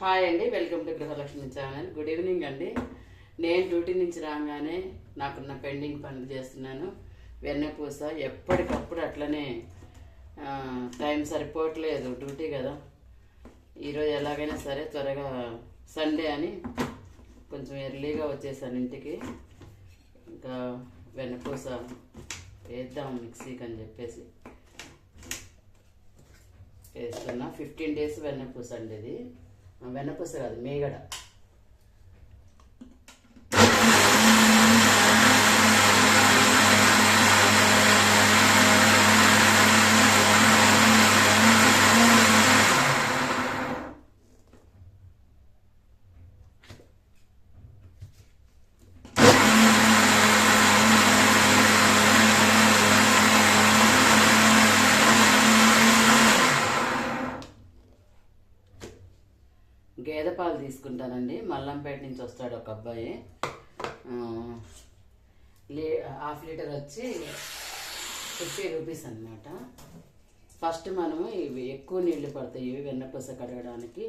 Hi అండి welcome to Gruhalakshmi channel. Good evening అండి. నేను డ్యూటీ నుంచి రాగానే నాకున్న పెండింగ్ పనులు చేస్తున్నాను. వెన్నపూస ఎప్పటికప్పుడు అట్లనే టైం సరిపోవట్లేదు డ్యూటీ కదా. ఈరోజు ఎలాగైనా సరే త్వరగా సండే అని కొంచెం ఎర్లీగా వచ్చేసాను ఇంటికి. ఇంకా వెన్నపూస వేద్దాం మిక్సీకి అని చెప్పేసి వేస్తున్నా. ఫిఫ్టీన్ డేస్ వెన్నపూస అండి ఇది. వెన్నపూస కాదు మేగడ గేదె పాలు తీసుకుంటానండి. మల్లంపేట నుంచి వస్తాడు ఒక అబ్బాయి. లీ హాఫ్ లీటర్ వచ్చి ఫిఫ్టీ రూపీస్ అనమాట ఫస్ట్ మనము ఇవి ఎక్కువ నీళ్ళు పడతాయి ఇవి వెన్నపూస కడగడానికి.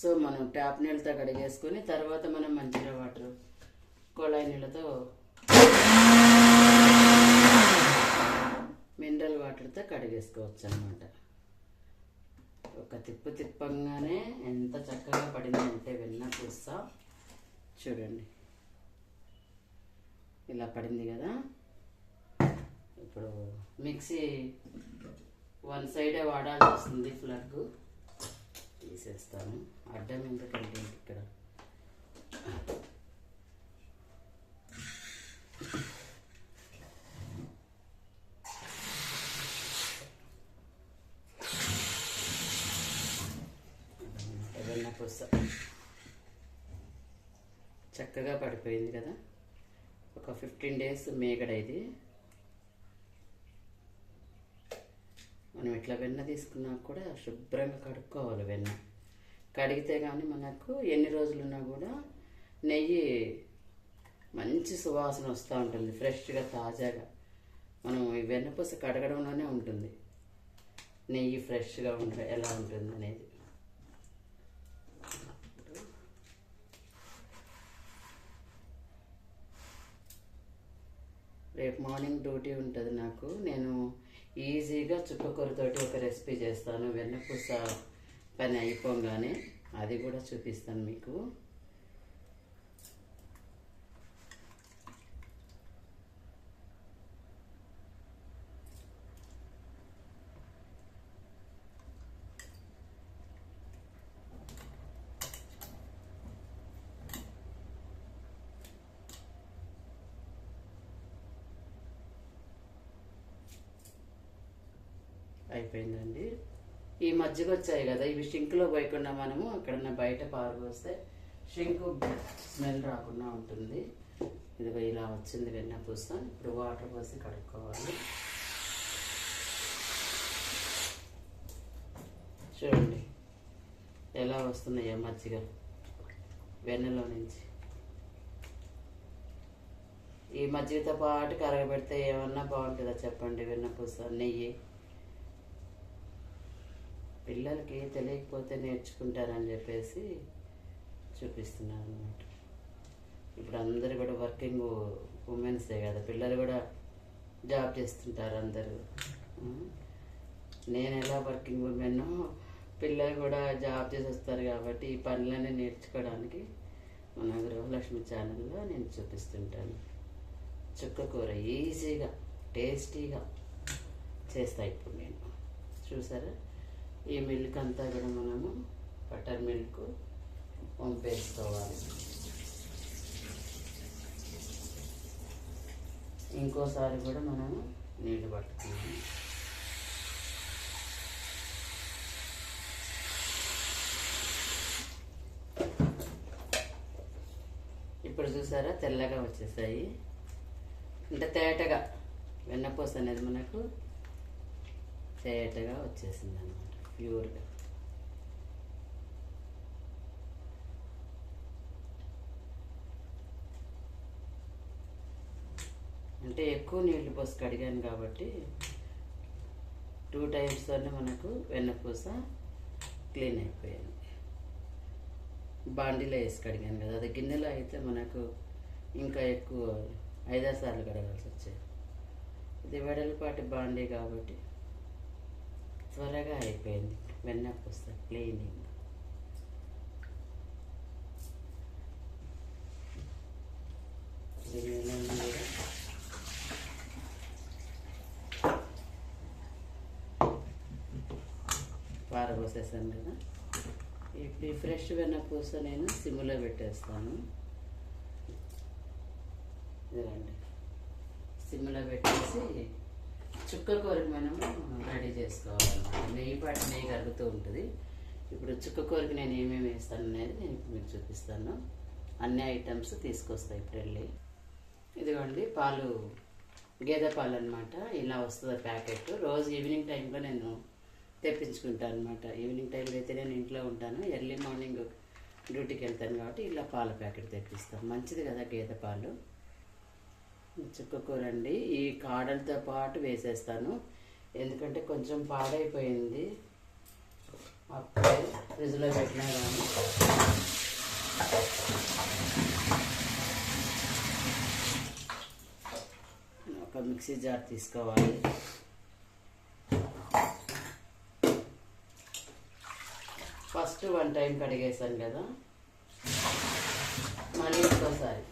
సో మనం ట్యాప్ నీళ్ళతో కడిగేసుకొని తర్వాత మనం మంచిగా వాటర్ కొళాయి నీళ్ళతో మినరల్ వాటర్తో కడిగేసుకోవచ్చు అనమాట ఒక తిప్పు తిప్పంగానే ఎంత చక్కగా పడిందంటే వెన్న పూస. చూడండి. ఇలా పడింది కదా. ఇప్పుడు మిక్సీ వన్ సైడే వాడాల్సి వస్తుంది ప్లగ్. తీసేస్తాను. అడ్డం ఎందుకంటే ఇక్కడ వెన్న పూస చక్కగా పడిపోయింది కదా. ఒక ఫిఫ్టీన్ డేస్ మేగడ ఇది. మనం ఇట్లా వెన్న తీసుకున్నా కూడా శుభ్రంగా కడుక్కోవాలి వెన్న. కడిగితే కానీ మనకు ఎన్ని రోజులున్నా కూడా నెయ్యి మంచి సువాసన వస్తూ ఉంటుంది ఫ్రెష్గా తాజాగా. మనం ఈ వెన్నపూస కడగడంలోనే ఉంటుంది. నెయ్యి ఫ్రెష్గా ఉండ ఎలా ఉంటుంది అనేది రేపు మార్నింగ్ డ్యూటీ ఉంటుంది నాకు. నేను ఈజీగా చుక్కకూరతోటి ఒక రెసిపీ చేస్తాను. వెన్నపూస పని అయిపోగానే అది కూడా చూపిస్తాను మీకు అయిపోయిందండి ఈ మజ్జిగ వచ్చాయి కదా ఇవి షింక్లో పోయకుండా మనము ఎక్కడన్నా బయట పారబోస్తే షింకు స్మెల్ రాకుండా ఉంటుంది. ఇదిగో ఇలా వచ్చింది వెన్న పూస. ఇప్పుడు వాటర్ పోసి కడుక్కోవాలి. చూడండి ఎలా వస్తున్నాయో మజ్జిగ వెన్నలో నుంచి. ఈ మజ్జిగతో పాటు కరగబెడితే ఏమన్నా బాగుంటుందా చెప్పండి వెన్నపూస నెయ్యి? పిల్లలకి తెలియకపోతే నేర్చుకుంటారని చెప్పేసి చూపిస్తున్నాను అనమాట ఇప్పుడు అందరు కూడా వర్కింగ్ ఉమెన్సే కదా పిల్లలు కూడా జాబ్ చేస్తుంటారు అందరూ. నేను ఎలా వర్కింగ్ ఉమెన్ పిల్లలు కూడా జాబ్ చేసి వస్తారు కాబట్టి ఈ పనులన్నీ నేర్చుకోవడానికి మన గృహలక్ష్మి ఛానల్లో నేను చూపిస్తుంటాను. చుక్క కూర ఈజీగా టేస్టీగా చేస్తా ఇప్పుడు నేను. చూసారా? ఈ మిల్క్ అంతా కూడా మనము బటర్ మిల్క్ పంపేసుకోవాలి ఇంకోసారి కూడా మనము నీళ్ళు పట్టుకున్నాము ఇప్పుడు చూసారా తెల్లగా వచ్చేసాయి. అంటే తేటగా వెన్నపూస అనేది మనకు తేటగా వచ్చేసింది ప్యూర్ అంటే ఎక్కువ నీళ్ళు పోసి కడిగాను కాబట్టి టూ టైమ్స్తోనే మనకు వెన్నపూస క్లీన్ అయిపోయింది. బాండీలో వేసి కడిగాను కదా అది గిన్నెలో అయితే మనకు ఇంకా ఎక్కువ ఐదారు సార్లు కడగాల్సి వచ్చేది. ఇది వెడలపాటి బాండీ కాబట్టి త్వరగా అయిపోయింది. వెన్నప్పు వస్తుంది క్లీనింగ్. పారబోసేసాను కదా. ఇప్పుడు ఈ ఫ్రెష్ వెన్నపూస నేను సిమ్లో పెట్టేస్తాను. ఇదండి సిమ్లో పెట్టేసి చుక్కకూర మనం రెడీ చేసుకోవాలన్నమాట. నెయ్యి పాటు నెయ్యి కరుగుతూ ఉంటుంది. ఇప్పుడు చుక్కకూరకి నేను ఏమేమి వేస్తాను అనేది నేను ఇప్పుడు మీకు చూపిస్తాను. అన్ని ఐటమ్స్ తీసుకొస్తాయి ఇప్పుడు వెళ్ళి. ఇదిగోండి పాలు గేదె పాలు అనమాట ఇలా వస్తుంది ప్యాకెట్. రోజు ఈవినింగ్ టైంలో నేను తెప్పించుకుంటాను అనమాట ఈవినింగ్ టైంలో అయితే నేను ఇంట్లో ఉంటాను. ఎర్లీ మార్నింగ్ డ్యూటీకి వెళ్తాను కాబట్టి ఇలా పాల ప్యాకెట్ తెప్పిస్తాను మంచిది కదా గేదె పాలు. చుక్క కూర అండి ఈ కాడలతో పాటు వేసేస్తాను. ఎందుకంటే కొంచెం పాడైపోయింది. అప్పుడే ఫ్రిడ్జ్లో పెట్టినా కానీ ఒక మిక్సీ జార్ తీసుకోవాలి. ఫస్ట్ వన్ టైం కడిగేసాను కదా. మళ్ళీ ఇంకోసారి.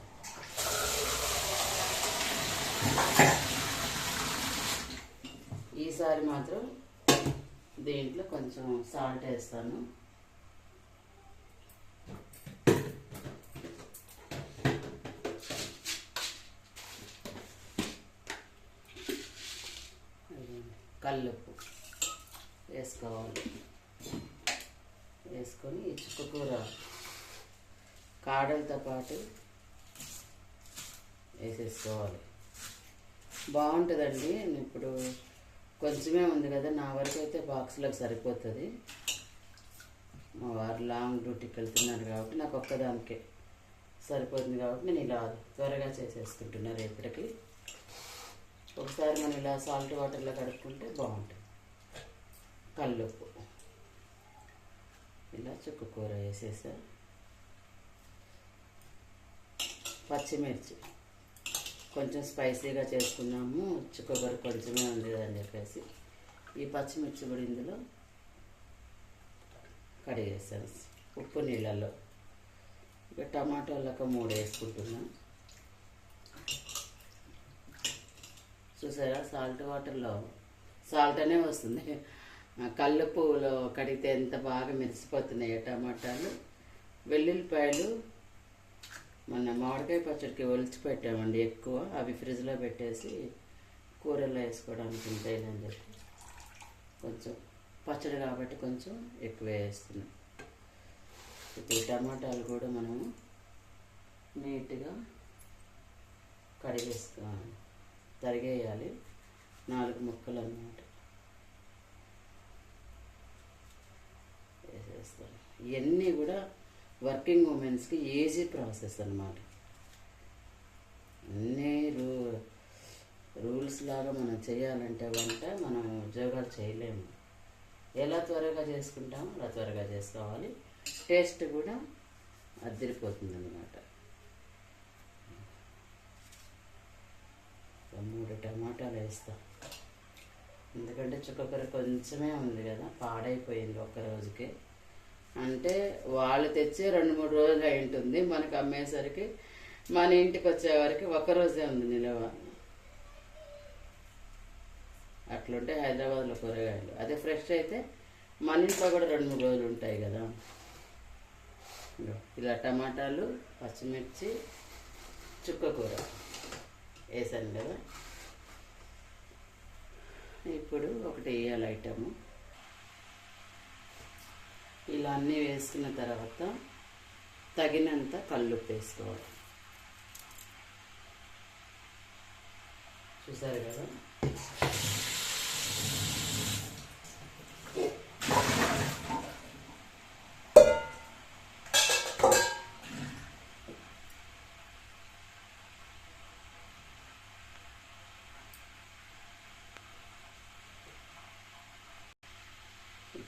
ఈసారి మాత్రం దీంట్లో కొంచెం సాల్ట్ వేస్తాను. కల్లుప్పు వేసుకోవాలి. వేసుకొని ఈ చుక్కకూర కాడలతో పాటు వేసేసుకోవాలి. బాగుంటుందండి ఇప్పుడు కొంచెమే ఉంది కదా నా వరకు అయితే బాక్స్లోకి సరిపోతుంది. మా వారు లాంగ్ డ్యూటీకి వెళ్తున్నారు కాబట్టి నాకు ఒక్కదానికే సరిపోతుంది కాబట్టి నేను ఇలా త్వరగా చేసేసుకుంటున్నా రేపటికి. ఒకసారి మనం ఇలా సాల్ట్ వాటర్లో కడుక్కుంటే బాగుంటుంది. కల్లుప్పు. ఇలా చుక్క కూర వేసేసా. పచ్చిమిర్చి. కొంచెం స్పైసీగా చేసుకున్నాము. కొబ్బరి కొంచెమే ఉంది అని చెప్పేసి. ఈ పచ్చిమిర్చి కూడా ఇందులో కడిగేసాను. ఉప్పు నీళ్ళల్లో ఇక టమాటాలు మూడు వేసుకుంటున్నాను చూసారా? సాల్ట్ వాటర్లో సాల్ట్ అనే వస్తుంది. ఆ కల్లుప్పులో కడిగితే ఎంత బాగా మెరిసిపోతున్నాయి టమాటాలు. వెల్లుల్లిపాయలు మొన్న మామిడికాయ పచ్చడికి ఒలిచి పెట్టామండి ఎక్కువ. అవి ఫ్రిడ్జ్లో పెట్టేసి కూరల్లో వేసుకోవడానికి ఉంటాయని చెప్పి. కొంచెం పచ్చడి కాబట్టి కొంచెం ఎక్కువ వేస్తున్నాం. ఇప్పుడు టమాటాలు కూడా మనము నీట్గా కడిగేసుకోవాలి తరిగేయాలి. నాలుగు ముక్కలు అన్నమాట. వేసేస్తాను. ఇవన్నీ కూడా వర్కింగ్ ఉమెన్స్కి ఈజీ ప్రాసెస్ అన్నమాట. అన్నీ రూ రూల్స్ లాగా మనం చేయాలంటే వంట మనం ఉద్యోగాలు చేయలేము. ఎలా త్వరగా చేసుకుంటామో అలా త్వరగా చేసుకోవాలి. టేస్ట్ కూడా అద్దరిపోతుంది అనమాట మూడు టమాటాలు వేస్తాం. ఎందుకంటే చుక్కకూర కొంచెమే ఉంది కదా పాడైపోయింది ఒక్క రోజుకే. అంటే వాళ్ళు తెచ్చి రెండు మూడు రోజులు అయి ఉంటుంది మనకు అమ్మేసరికి మన ఇంటికి వచ్చేవారికి ఒక రోజే ఉంది నిలవ అట్లుంటే హైదరాబాద్లో కూరగాయలు. అదే ఫ్రెష్ అయితే మన ఇంట్లో కూడా రెండు మూడు రోజులు ఉంటాయి కదా. ఇలా టమాటాలు పచ్చిమిర్చి చుక్క కూర వేసాను కదా. ఇప్పుడు ఒకటి వేయాలి ఐటము. ఇలా అన్నీ వేసుకున్న తర్వాత తగినంత కల్లుప్పు వేసుకోవాలి చూసారు కదా?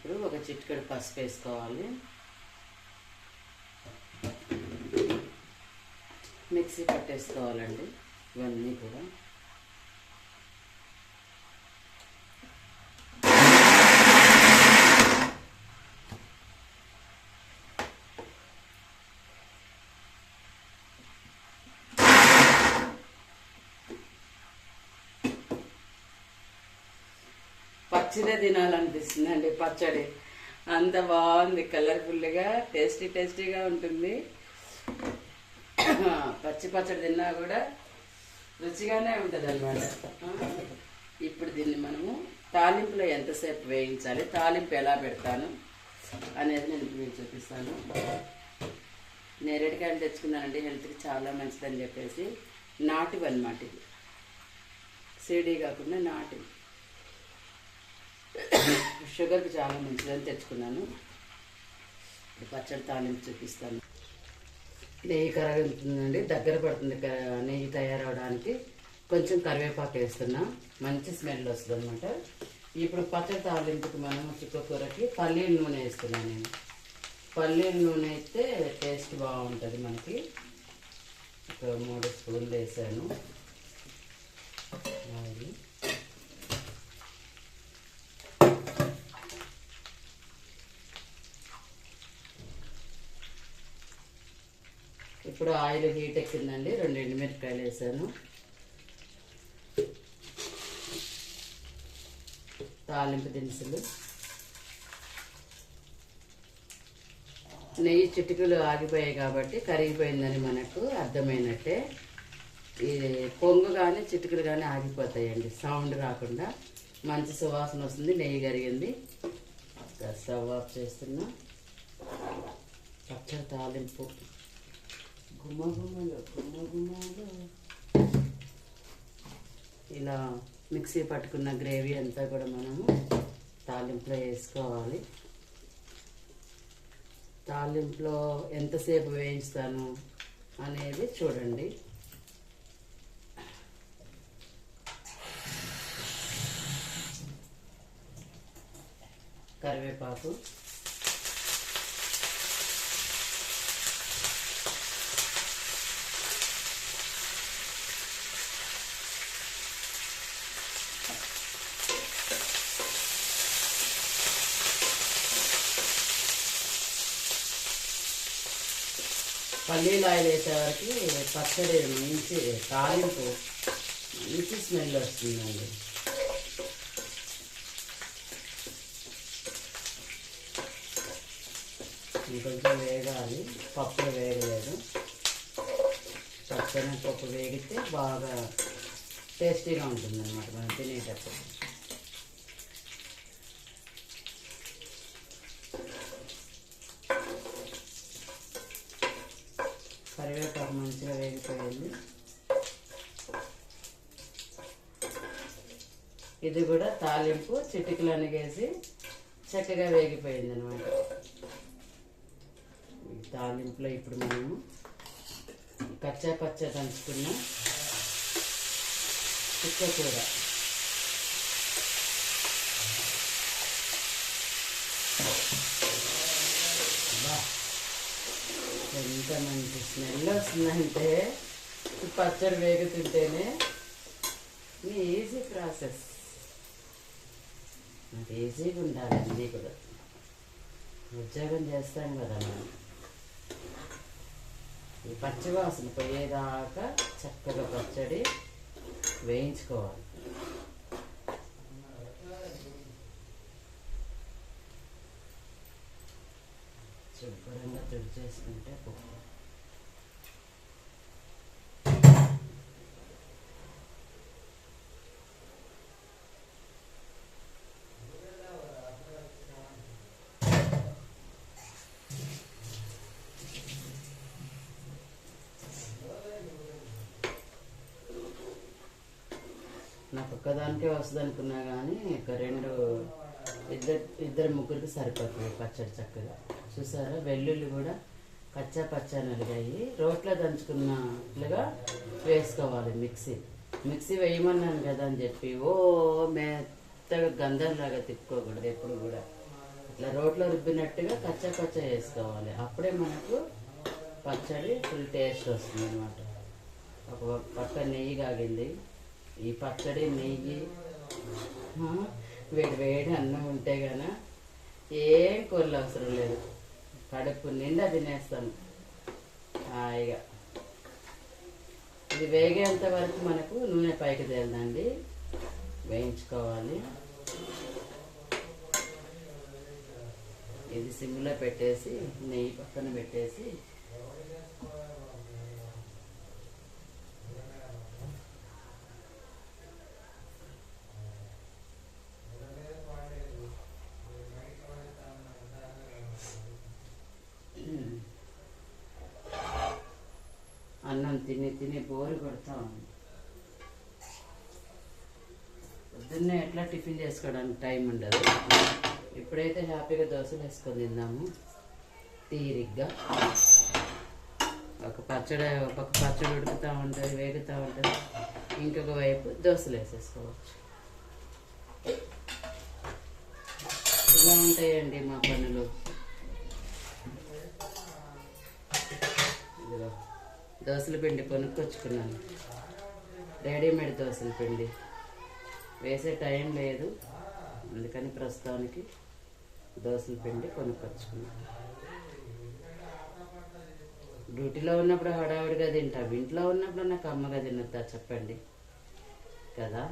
ఇప్పుడు ఒక చిటికెడు పసుపు వేసుకోవాలి. మిక్సీ పట్టేసుకోవాలండి. ఇవన్నీ కూడా. పచ్చిదే తినాలనిపిస్తుంది అండి పచ్చడి. అంత బాగుంది కలర్ఫుల్గా టేస్టీ టేస్టీగా ఉంటుంది. పచ్చి పచ్చడి తిన్నా కూడా రుచిగానే ఉంటుంది అనమాట ఇప్పుడు దీన్ని మనము తాలింపులో ఎంతసేపు వేయించాలి తాలింపు ఎలా పెడతాను అనేది నేను మీకు చూపిస్తాను. నేరేడుకాయలు తెచ్చుకున్నానండి హెల్త్కి చాలా మంచిదని చెప్పేసి నాటివి అనమాట ఇది. సీడీ కాకుండా నాటివి షుగర్కి చాలా మంచిదని తెచ్చుకున్నాను. పచ్చడి తాలింపు చూపిస్తాను. నెయ్యి కరగుతుందండి దగ్గర పడుతుంది నెయ్యి తయారవడానికి. కొంచెం కరివేపాకు వేస్తున్నా మంచి స్మెల్ వస్తుంది అనమాట ఇప్పుడు పచ్చడి తాలింపుకి మనం చుక్కకూరకి పల్లీల నూనె వేస్తున్నాను నేను. పల్లీల నూనె అయితే టేస్ట్ బాగుంటుంది మనకి. ఒక మూడు స్పూన్లు వేసాను. ఇప్పుడు ఆయిల్ హీట్ ఎక్కిందండి. రెండు ఎండుమిరపకాయలు వేసాను. తాలింపు దినుసులు. నెయ్యి చిటికలు ఆగిపోయాయి కాబట్టి కరిగిపోయిందని మనకు అర్థమైనట్టే. ఇది పొంగు కానీ చిటికలు కానీ ఆగిపోతాయండి. సౌండ్ రాకుండా. మంచి సువాసన వస్తుంది. నెయ్యి కరిగింది. స్టవ్ ఆఫ్ చేస్తున్నా. పచ్చడి తాలింపు. ఇలా మిక్సీ పట్టుకున్న గ్రేవీ అంతా కూడా మనము తాలింపులో వేసుకోవాలి. తాలింపులో ఎంతసేపు వేయిస్తాను అనేది చూడండి. కరివేపాకు పల్లీలు ఆయిల్ వేసేవారికి పచ్చడి మంచి తాలింపు మంచి స్మెల్ వస్తుందండి. ఇంకొంచెం వేగాలి పప్పులు వేగలేదు. పచ్చని పప్పు వేగితే బాగా టేస్టీగా ఉంటుందన్నమాట మనం తినేటప్పుడు. కరివేపాకు మంచిగా వేగిపోయింది. ఇది కూడా తాలింపు చిటికలు అనేసి చక్కగా వేగిపోయింది అనమాట ఈ తాలింపులో ఇప్పుడు మనము కచ్చా పచ్చ దంచుకున్న చుక్క కూర బా ఎంత మంచి స్మెల్ వస్తుందంటే పచ్చడి వేగుతుంటేనే ఇది ఈజీ ప్రాసెస్. నాకు ఈజీగా ఉండాలి అన్నీ కూడా. ఉద్యోగం చేస్తాం కదా మనం. ఈ పచ్చి వాసన పోయేదాకా చక్కగా పచ్చడి వేయించుకోవాలి. శుభ్రంగా తుడిచేసుకుంటే పప్పు నాకు ఒక్కదానికే వస్తుంది అనుకున్నా కానీ ఒక రెండు ఇద్దరు ఇద్దరు ముగ్గురికి సరిపోతుంది పచ్చడి చక్కగా. చూసారా? వెల్లుల్లి కూడా కచ్చా పచ్చా నలిగాయి రోట్లో దంచుకున్నట్లుగా వేసుకోవాలి మిక్సీ. మిక్సీ వేయమన్నాను కదా అని చెప్పి ఓ మెత్తగా గంధంలాగా తిప్పుకోకూడదు ఎప్పుడు కూడా. ఇట్లా రోట్లో రుబ్బినట్టుగా కచ్చా పచ్చా వేసుకోవాలి. అప్పుడే మనకు పచ్చడి ఫుల్ టేస్ట్ వస్తుంది అనమాట ఒక పక్క నెయ్యి కాగింది. ఈ పచ్చడి నెయ్యి వేడి వేడి అన్నం ఉంటే గన ఏం కూరలు అవసరం లేదు. కడుపు నిండా తినేస్తాను హాయిగా. ఇది వేగేంత వరకు మనకు నూనె పైకి తేలదండి. వేయించుకోవాలి. ఇది సిమ్లో పెట్టేసి నెయ్యి పక్కన పెట్టేసి అన్నం తిని తిని బోరు కొడతా ఉంది పొద్దున్నే ఎట్లా టిఫిన్ చేసుకోవడానికి టైం ఉండదు. ఇప్పుడైతే హ్యాపీగా దోశలు వేసుకొని తిందాము తీరిగ్గా. ఒక పచ్చడి ఒక పచ్చడి ఉడుకుతూ ఉంటుంది వేగుతూ ఉంటుంది. ఇంకొక వైపు దోశలు వేసేసుకోవచ్చు. ఇలా ఉంటాయండి మా పనులు? దోశల పిండి కొనుక్కొచ్చుకున్నాను. రెడీమేడ్ దోశల పిండి. వేసే టైం లేదు. అందుకని ప్రస్తుతానికి దోశల పిండి కొనుక్కొచ్చుకున్నాను డ్యూటీలో ఉన్నప్పుడు హడావిడిగా తింటాం. ఇంట్లో ఉన్నప్పుడు నాకు అమ్మగా తినొద్దా చెప్పండి. కదా?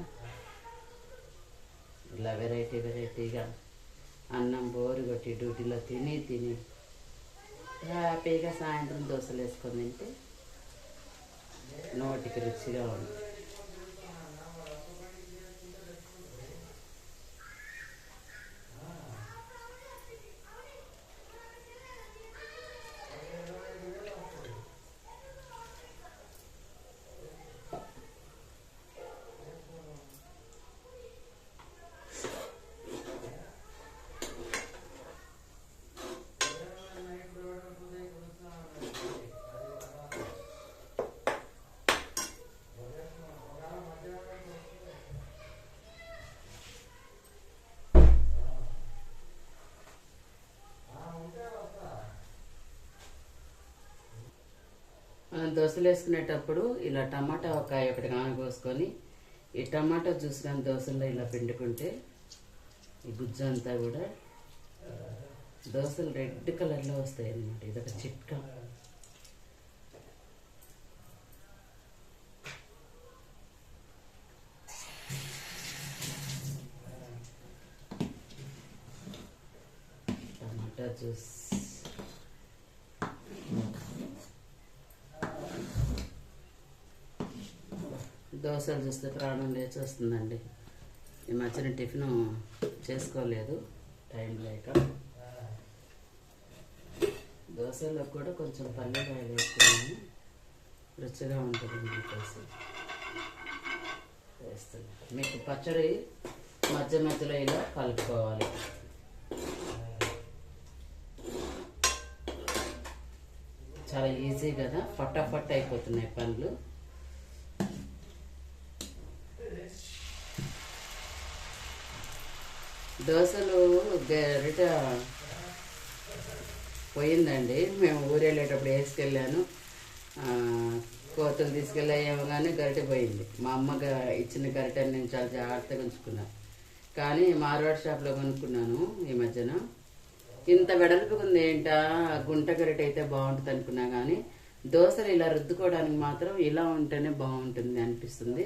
ఇలా వెరైటీ వెరైటీగా అన్నం బోరు కొట్టి డ్యూటీలో తిని తిని హ్యాపీగా సాయంత్రం దోశలు వేసుకొని తింటే నోటికి రుచిగా ఉంటుంది. దోశలు వేసుకునేటప్పుడు ఇలా టమాటా ఒక ఒకటి కానగోసుకొని ఈ టమాటా జ్యూస్ కానీ దోశల్లో ఇలా పిండుకుంటే ఈ గుజ్జు అంతా కూడా దోశలు రెడ్ కలర్లో వస్తాయి అన్నమాట ఇదొక చిట్కా. Tomato juice. దోశలు చూస్తే ప్రాణం లేచి వస్తుందండి ఈ మధ్యన టిఫిన్ చేసుకోలేదు టైం లేక. దోశలో కూడా కొంచెం పల్లెకాయలు వేసుకున్నాము రుచిగా ఉంటుంది చెప్పేసి వేస్తున్నాను మీకు పచ్చడి మధ్య మధ్యలో ఇలా కలుపుకోవాలి. చాలా ఈజీ కదా ఫటాఫట్ అయిపోతున్నాయి పనులు దోశలు గరిట పోయిందండి. మేము ఊరు వెళ్ళేటప్పుడు వేసుకెళ్ళాను కోతలు తీసుకెళ్ళాయేమో కానీ గరిట పోయింది. మా అమ్మగా ఇచ్చిన గరిటని నేను చాలా జాగ్రత్తగా ఉంచుకున్నాను కానీ మార్వాడ్ షాప్లో కొనుక్కున్నాను ఈ మధ్యన. ఇంత వెడల్పుగా ఉంది ఏంటా? గుంట గరిట అయితే బాగుంటుంది అనుకున్నా కానీ దోశలు ఇలా రుద్దుకోవడానికి మాత్రం ఇలా ఉంటేనే బాగుంటుంది అనిపిస్తుంది.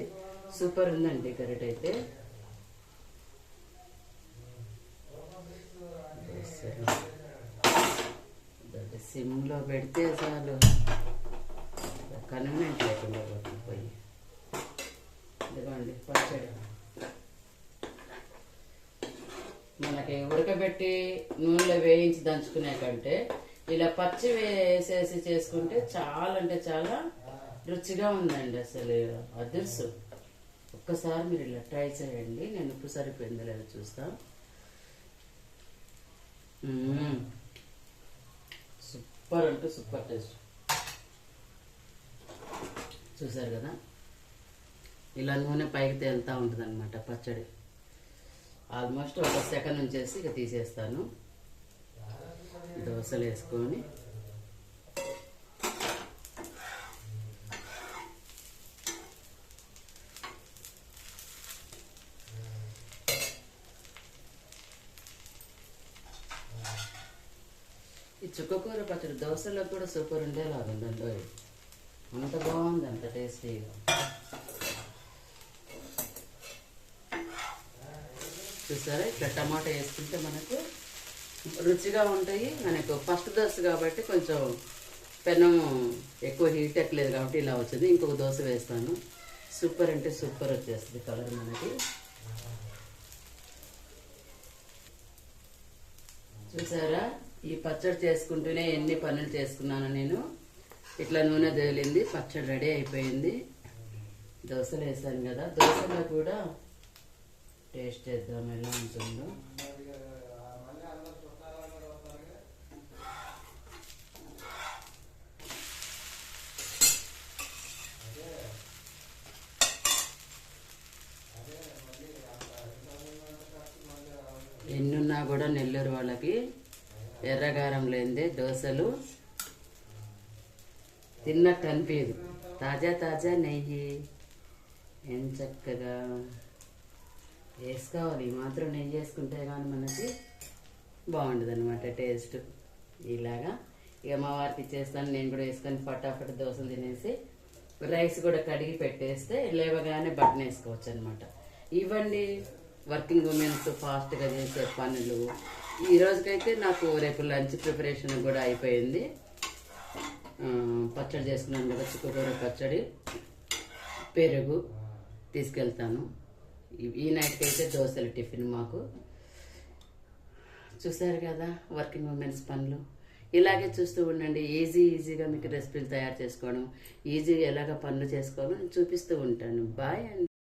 సూపర్ ఉందండి గరిట అయితే. దోశలు. సిమ్లో పెడితే చాలు. కన్వీనెంట్ లేకుండా పోతుంది పోయి. ఇదిగోండి పచ్చడి. మనకి ఉడకబెట్టి నూనెలో వేయించి దంచుకునే కంటే ఇలా పచ్చి వేసేసి చేసుకుంటే చాలా అంటే చాలా రుచిగా ఉందండి అసలు. అదృశ్యం ఒక్కసారి మీరు ఇలా ట్రై చేయండి. నేను ఉప్పు సరిపోయిందో లేదో చూస్తాను సూపర్ అంటే సూపర్ టేస్ట్. చూసారు కదా? ఇలా నూనె పైకి తేలుతూ ఉంటుంది అనమాట పచ్చడి. ఆల్మోస్ట్ ఒక సెకండ్ ఉంచేసి ఇక తీసేస్తాను. దోశలు వేసుకొని చుక్కకూర పచ్చడి దోశలో కూడా సూపర్ ఉండేలాగా ఉందండి అంత బాగుంది అంత టేస్టీగా చూసారా? ఇట్లా టమాటా వేసుకుంటే మనకు రుచిగా ఉంటాయి. మనకు ఫస్ట్ దోశ కాబట్టి కొంచెం పెనం ఎక్కువ హీట్ ఎక్కలేదు కాబట్టి ఇలా వచ్చింది. ఇంకొక దోశ వేస్తాను. సూపర్ అంటే సూపర్ వచ్చేస్తుంది కలర్ మనకి. చూసారా? ఈ పచ్చడి చేసుకుంటూనే ఎన్ని పనులు చేసుకున్నాను నేను. ఇట్లా నూనె తేలింది పచ్చడి రెడీ అయిపోయింది. దోశలు వేసాను కదా దోశలో కూడా టేస్ట్ చేద్దాం ఎలా ఉంటుందో. ఎన్నున్నా కూడా నెల్లూరు వాళ్ళకి. ఎర్రగారం లేనిదే దోశలు తిన్నట్టు అనిపించదు తాజా తాజా నెయ్యి. ఏం చక్కగా వేసుకోవాలి. మాత్రం నెయ్యి వేసుకుంటే కానీ మనకి బాగుండదు అనమాట టేస్ట్. ఇలాగా ఇక మా వారికి ఇచ్చేస్తాను నేను కూడా వేసుకొని ఫటాఫట్ దోశలు తినేసి రైస్ కూడా కడిగి పెట్టేస్తే లేవగానే బట్టన్ వేసుకోవచ్చు అనమాట ఇవన్నీ వర్కింగ్ ఉమెన్స్ ఫాస్ట్గా చేసే పనులు ఈ రోజుకైతే నాకు రేపు లంచ్ ప్రిపరేషన్ కూడా అయిపోయింది. పచ్చడి చేసుకున్నాను కదా చిక్కుకూర పచ్చడి పెరుగు తీసుకెళ్తాను. ఈ- నైట్కి అయితే దోశలు టిఫిన్ మాకు. చూసారు కదా వర్కింగ్ ఉమెన్స్ పనులు. ఇలాగే చూస్తూ ఉండండి ఈజీ ఈజీగా మీకు రెసిపీలు తయారు చేసుకోవడం ఈజీ ఎలాగ పనులు చేసుకోవాలో చూపిస్తూ ఉంటాను. బాయ్ అండి.